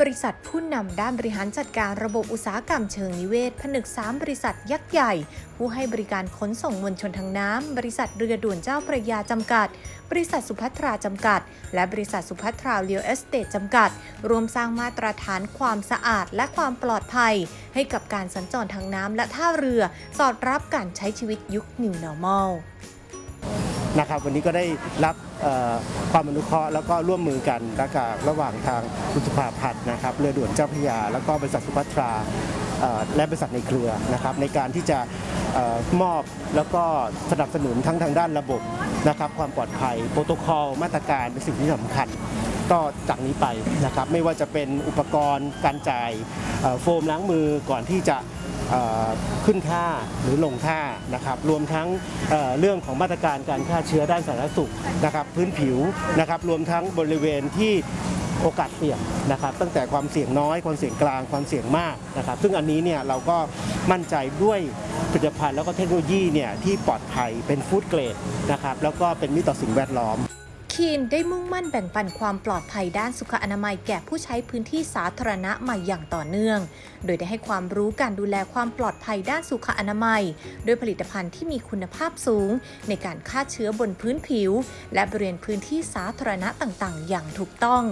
บริษัทผู้นำด้านบริหารจัดการระบบอุตสาหกรรมเชิงนิเวศ ผนึก 3 บริษัทยักษ์ใหญ่ ผู้ให้บริการขนส่งมวลชนทางน้ำ บริษัทเรือด่วนเจ้าพระยาจำกัด บริษัทสุภัทราจำกัด และบริษัทสุภัทราเรียลเอสเตทจำกัด รวมสร้างมาตรฐานความสะอาดและความปลอดภัย ให้กับการสัญจรทางน้ำและท่าเรือ สอดรับการใช้ชีวิตยุค New Normal นะครับวันนี้ก็ได้รับ ความอนุเคราะห์แล้วก็ร่วมมือกันระกระหว่างทางคุณสุภาพัฒน์นะครับเรือด่วนเจ้าพระยา แล้วก็บริษัทสุภัทราและบริษัทในเครือนะครับในการที่จะออมอบแล้วก็สนับสนุนทั้งทางด้านระบบนะครับความปลอดภัยโปรโตคอลมาตรการเป็นสิ่งที่สำคัญก็จากนี้ไปนะครับไม่ว่าจะเป็นอุปกรณ์การจ่ายโฟมล้างมือก่อนที่จะ ขึ้นท่าหรือลงท่านะครับรวมทั้งเเรื่องของมาตรการการฆ่าเชื้อด้านสาธารณสุขนะครับพื้นผิวนะครับรวมทั้งบริเวณที่โอกาสเสี่ยงนะครับ ตั้งแต่ความเสี่ยงน้อย ความเสี่ยงกลางความเสี่ยงมากนะครับ ซึ่งอันนี้เนี่ยเราก็มั่นใจด้วยผลิตภัณฑ์แล้วก็เทคโนโลยีเนี่ยที่ปลอดภัยเป็นฟู้ดเกรดนะครับแล้วก็เป็นมิตรต่อสิ่งแวดล้อม คีนได้มุ่งมั่นแบ่งปันความปลอดภัยด้านสุขอนามัยแก่ผู้ใช้พื้นที่สาธารณะมาอย่างต่อเนื่อง โดยได้ให้ความรู้การดูแลความปลอดภัยด้านสุขอนามัยด้วยผลิตภัณฑ์ที่มีคุณภาพสูง ในการฆ่าเชื้อบนพื้นผิว และบริเวณพื้นที่สาธารณะต่างๆ อย่างถูกต้อง